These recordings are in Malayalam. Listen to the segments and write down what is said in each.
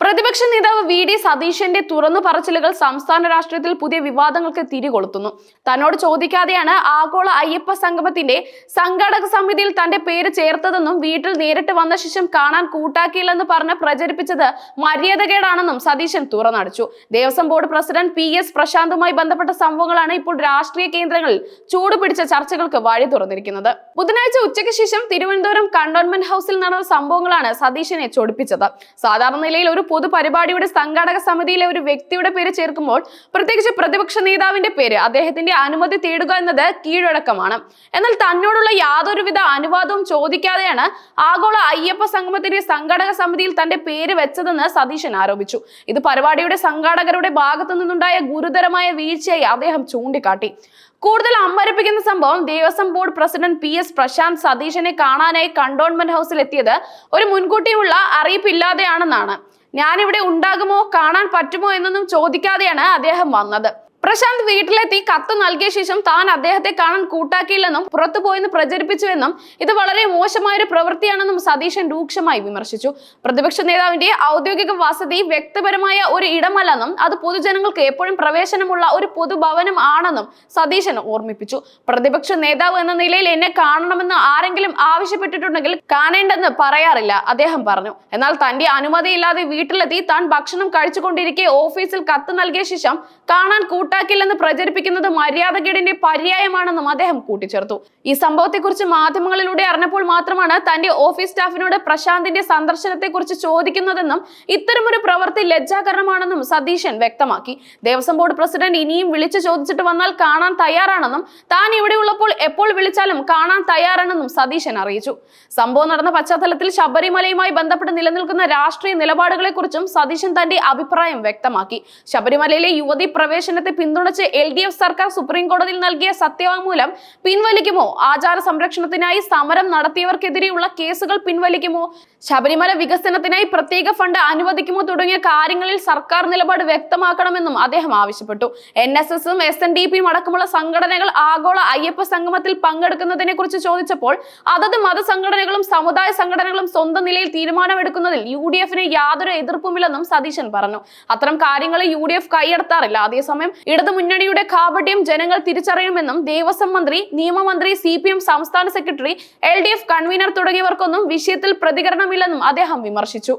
പ്രതിപക്ഷ നേതാവ് വി ഡി സതീശന്റെ തുറന്നു പറച്ചിലുകൾ സംസ്ഥാന രാഷ്ട്രീയത്തിൽ പുതിയ വിവാദങ്ങൾക്ക് തിരികൊളുത്തുന്നു. തന്നോട് ചോദിക്കാതെയാണ് ആഗോള അയ്യപ്പ സംഗമത്തിന്റെ സംഘാടക സമിതിയിൽ തന്റെ പേര് ചേർത്തതെന്നും വീട്ടിൽ നേരിട്ട് വന്ന ശേഷം കാണാൻ കൂട്ടാക്കിയില്ലെന്ന് പറഞ്ഞ് പ്രചരിപ്പിച്ചത് മര്യാദകേടാണെന്നും Satheesan തുറന്നടിച്ചു. Devaswom board president P S പ്രശാന്തുമായി ബന്ധപ്പെട്ട സംഭവങ്ങളാണ് ഇപ്പോൾ രാഷ്ട്രീയ കേന്ദ്രങ്ങളിൽ ചൂടുപിടിച്ച ചർച്ചകൾക്ക് വഴി തുറന്നിരിക്കുന്നത്. ബുധനാഴ്ച ഉച്ചയ്ക്ക് ശേഷം തിരുവനന്തപുരം കണ്ടോൺമെന്റ് ഹൗസിൽ നടന്ന സംഭവങ്ങളാണ് സതീശനെ ചൊടിപ്പിച്ചത്. സാധാരണ നിലയിൽ ഒരു പൊതുപരിപാടിയുടെ സംഘാടക സമിതിയിലെ ഒരു വ്യക്തിയുടെ പേര് ചേർക്കുമ്പോൾ പ്രത്യേകിച്ച് പ്രതിപക്ഷ നേതാവിന്റെ പേര് അദ്ദേഹത്തിന്റെ അനുമതി തേടുക എന്നത് കീഴടക്കമാണ്. എന്നാൽ തന്നോടുള്ള യാതൊരുവിധ അനുവാദവും ചോദിക്കാതെയാണ് ആഗോള അയ്യപ്പ സംഗമത്തിന്റെ സംഘാടക സമിതിയിൽ തന്റെ പേര് വെച്ചതെന്ന് സതീശൻ ആരോപിച്ചു. ഇത് പരിപാടിയുടെ സംഘാടകരുടെ ഭാഗത്തു നിന്നുണ്ടായ ഗുരുതരമായ വീഴ്ചയായി അദ്ദേഹം ചൂണ്ടിക്കാട്ടി. കൂടുതൽ അമ്പരപ്പിക്കുന്ന സംഭവം Devaswom board president P S Prasanth സതീശനെ കാണാനായി കണ്ടോൺമെന്റ് ഹൗസിൽ എത്തിയത് ഒരു മുൻകൂട്ടിയുള്ള അറിയിപ്പില്ലാതെയാണെന്നാണ്. ഞാനിവിടെ ഉണ്ടാകുമോ കാണാൻ പറ്റുമോ എന്നൊന്നും ചോദിക്കാതെയാണ് അദ്ദേഹം വന്നത്. പ്രശാന്ത് വീട്ടിലെത്തി കത്ത് നൽകിയ ശേഷം താൻ അദ്ദേഹത്തെ കാണാൻ കൂട്ടാക്കിയില്ലെന്നും പുറത്തുപോയെന്ന് പ്രചരിപ്പിച്ചുവെന്നും ഇത് വളരെ മോശമായ ഒരു പ്രവൃത്തിയാണെന്നും സതീശൻ രൂക്ഷമായി വിമർശിച്ചു. പ്രതിപക്ഷ നേതാവിന്റെ ഔദ്യോഗിക വസതി വ്യക്തിപരമായ ഒരു ഇടമല്ലെന്നും അത് പൊതുജനങ്ങൾക്ക് എപ്പോഴും പ്രവേശനമുള്ള ഒരു പൊതുഭവനം ആണെന്നും സതീശൻ ഓർമ്മിപ്പിച്ചു. പ്രതിപക്ഷ നേതാവ് എന്ന നിലയിൽ എന്നെ കാണണമെന്ന് ആരെങ്കിലും ആവശ്യപ്പെട്ടിട്ടുണ്ടെങ്കിൽ കാണേണ്ടെന്ന് പറയാറില്ല അദ്ദേഹം പറഞ്ഞു. എന്നാൽ തന്റെ അനുമതിയില്ലാതെ വീട്ടിലെത്തി താൻ ഭക്ഷണം കഴിച്ചുകൊണ്ടിരിക്കെ ഓഫീസിൽ കത്ത് നൽകിയ ശേഷം കാണാൻ കൂട്ടാക്കില്ലെന്ന് പ്രചരിപ്പിക്കുന്നത് മര്യാദകേടിന്റെ പര്യായമാണെന്നും അദ്ദേഹം കൂട്ടിച്ചേർത്തു. ഈ സംഭവത്തെക്കുറിച്ച് മാധ്യമങ്ങളിലൂടെ അറിഞ്ഞപ്പോൾ മാത്രമാണ് തന്റെ ഓഫീസ് സ്റ്റാഫിനോട് പ്രശാന്തിന്റെ സന്ദർശനത്തെക്കുറിച്ച് ചോദിക്കുന്നതെന്നും ഇത്തരമൊരു പ്രവൃത്തി ലജ്ജാകരമാണെന്നും സതീശൻ വ്യക്തമാക്കി. ദേവസ്വം ബോർഡ് പ്രസിഡന്റ് ഇനിയും വിളിച്ചു ചോദിച്ചിട്ട് വന്നാൽ കാണാൻ തയ്യാറാണെന്നും താൻ ഇവിടെ ഉള്ളപ്പോൾ എപ്പോൾ വിളിച്ചാലും കാണാൻ തയ്യാറാണെന്നും സതീശൻ അറിയിച്ചു. സംഭവം നടന്ന പശ്ചാത്തലത്തിൽ ശബരിമലയുമായി ബന്ധപ്പെട്ട് നിലനിൽക്കുന്ന രാഷ്ട്രീയ നിലപാടുകളെക്കുറിച്ചും സതീശൻ തന്റെ അഭിപ്രായം വ്യക്തമാക്കി. ശബരിമലയിലെ യുവതി പ്രവേശനത്തെ പിന്തുണച്ച് എൽ ഡി എഫ് സർക്കാർ സുപ്രീം കോടതിയിൽ നൽകിയ സത്യവാങ്മൂലം പിൻവലിക്കുമോ? ആചാര സംരക്ഷണത്തിനായി സമരം നടത്തിയവർക്കെതിരെയുള്ള കേസുകൾ പിൻവലിക്കുമോ? ശബരിമല വികസനത്തിനായി പ്രത്യേക ഫണ്ട് അനുവദിക്കുമോ തുടങ്ങിയ കാര്യങ്ങളിൽ സർക്കാർ നിലപാട് വ്യക്തമാക്കണമെന്നും അദ്ദേഹം ആവശ്യപ്പെട്ടു. എൻ എസ് എസും എസ് എൻ ഡി പിയും അടക്കമുള്ള സംഘടനകൾ ആഗോള അയ്യപ്പ സംഗമത്തിൽ പങ്കെടുക്കുന്നതിനെ കുറിച്ച് ചോദിച്ചപ്പോൾ അതത് മതസംഘടനകളും സമുദായ സംഘടനകളും സ്വന്തം നിലയിൽ തീരുമാനമെടുക്കുന്നതിൽ യു ഡി എഫിന് യാതൊരു എതിർപ്പുമില്ലെന്നും സതീശൻ പറഞ്ഞു. അത്തരം കാര്യങ്ങൾ യു ഡി എഫ് കൈയടത്താറില്ല അതേസമയം ഇടതു മുന്നണിയുടെ കാപട്യം ജനങ്ങൾ തിരിച്ചറിയുമെന്നും ദേവസ്വം മന്ത്രി നിയമമന്ത്രി സി പി എം സംസ്ഥാന secretary L D F convenor തുടങ്ങിയവർക്കൊന്നും വിഷയത്തിൽ പ്രതികരണമില്ലെന്നും അദ്ദേഹം വിമർശിച്ചു.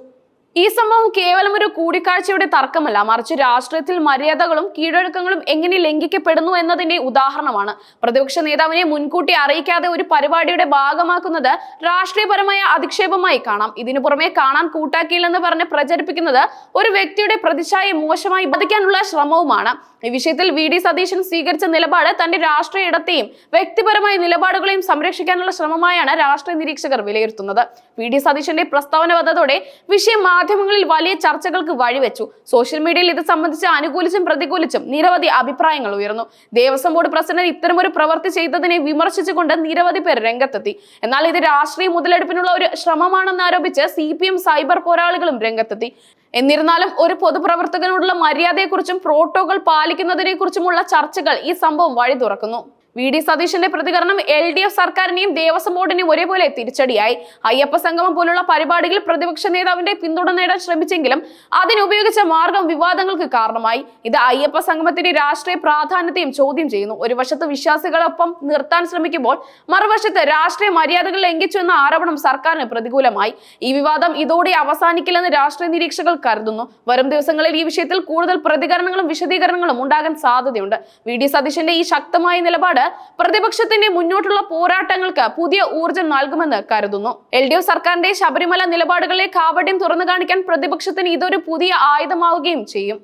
ഈ സംഭവം കേവലം ഒരു കൂടിക്കാഴ്ചയുടെ തർക്കമല്ല. മറിച്ച് രാഷ്ട്രീയത്തിൽ മര്യാദകളും കീഴടക്കങ്ങളും എങ്ങനെ ലംഘിക്കപ്പെടുന്നു എന്നതിന്റെ ഉദാഹരണമാണ്. പ്രതിപക്ഷ നേതാവിനെ മുൻകൂട്ടി അറിയിക്കാതെ ഒരു പരിപാടിയുടെ ഭാഗമാക്കുന്നത് രാഷ്ട്രീയപരമായ അധിക്ഷേപമായി കാണാം. ഇതിനു പുറമെ കാണാൻ കൂട്ടാക്കിയില്ലെന്ന് പറഞ്ഞ് പ്രചരിപ്പിക്കുന്നത് ഒരു വ്യക്തിയുടെ പ്രതിച്ഛായെ മോശമായി ബാധിക്കാനുള്ള ശ്രമവുമാണ്. ഈ വിഷയത്തിൽ വി. ഡി. സതീശൻ സ്വീകരിച്ച നിലപാട് തന്റെ രാഷ്ട്രീയ ഇടത്തെയും വ്യക്തിപരമായ നിലപാടുകളെയും സംരക്ഷിക്കാനുള്ള ശ്രമമായാണ് രാഷ്ട്രീയ നിരീക്ഷകർ വിലയിരുത്തുന്നത്. വി. ഡി. സതീശന്റെ പ്രസ്താവന വന്നതോടെ വിഷയം മാധ്യമങ്ങളിൽ വലിയ ചർച്ചകൾക്ക് വഴിവെച്ചു. സോഷ്യൽ മീഡിയയിൽ ഇത് സംബന്ധിച്ച് അനുകൂലിച്ചും പ്രതികൂലിച്ചും നിരവധി അഭിപ്രായങ്ങൾ ഉയർന്നു. ദേവസ്വം ബോർഡ് പ്രസിഡന്റ് ഇത്തരമൊരു പ്രവൃത്തി ചെയ്തതിനെ വിമർശിച്ചുകൊണ്ട് നിരവധി പേർ രംഗത്തെത്തി. എന്നാൽ ഇത് രാഷ്ട്രീയ മുതലെടുപ്പിനുള്ള ഒരു ശ്രമമാണെന്ന് ആരോപിച്ച് സി പി എം സൈബർ പോരാളികളും രംഗത്തെത്തി. എന്നിരുന്നാലും ഒരു പൊതുപ്രവർത്തകനോടുള്ള മര്യാദയെക്കുറിച്ചും പ്രോട്ടോകൾ പാലിക്കുന്നതിനെക്കുറിച്ചുമുള്ള ചർച്ചകൾ ഈ സംഭവം വഴി തുറക്കുന്നു വി ഡി സതീശന്റെ പ്രതികരണം എൽ ഡി എഫ് സർക്കാരിനെയും ദേവസ്വം ബോർഡിനെയും ഒരേപോലെ തിരിച്ചടിയായി. അയ്യപ്പ സംഗമം പോലുള്ള പരിപാടികൾ പ്രതിപക്ഷ നേതാവിന്റെ പിന്തുണ നേടാൻ ശ്രമിച്ചെങ്കിലും അതിനുപയോഗിച്ച മാർഗം വിവാദങ്ങൾക്ക് കാരണമായി. ഇത് അയ്യപ്പ സംഗമത്തിന്റെ രാഷ്ട്രീയ പ്രാധാന്യത്തെയും ചോദ്യം ചെയ്യുന്നു. ഒരു വശത്ത് വിശ്വാസികളൊപ്പം നിർത്താൻ ശ്രമിക്കുമ്പോൾ മറുവശത്ത് രാഷ്ട്രീയ മര്യാദകൾ ലംഘിച്ചു എന്ന ആരോപണം സർക്കാരിന് പ്രതികൂലമായി. ഈ വിവാദം ഇതോടെ അവസാനിക്കില്ലെന്ന് രാഷ്ട്രീയ നിരീക്ഷകർ കരുതുന്നു. വരും ദിവസങ്ങളിൽ ഈ വിഷയത്തിൽ കൂടുതൽ പ്രതികരണങ്ങളും വിശദീകരണങ്ങളും ഉണ്ടാകാൻ സാധ്യതയുണ്ട്. വി ഡി സതീശന്റെ ഈ ശക്തമായ നിലപാട് പ്രതിപക്ഷത്തിന്റെ മുന്നോട്ടുള്ള പോരാട്ടങ്ങൾക്ക് പുതിയ ഊർജം നൽകുമെന്ന് കരുതുന്നു. എൽ ഡി എഫ് സർക്കാരിന്റെ ശബരിമല നിലപാടുകളെ കാപട്യം തുറന്നു കാണിക്കാൻ പ്രതിപക്ഷത്തിന് ഇതൊരു പുതിയ ആയുധമാവുകയും ചെയ്യും.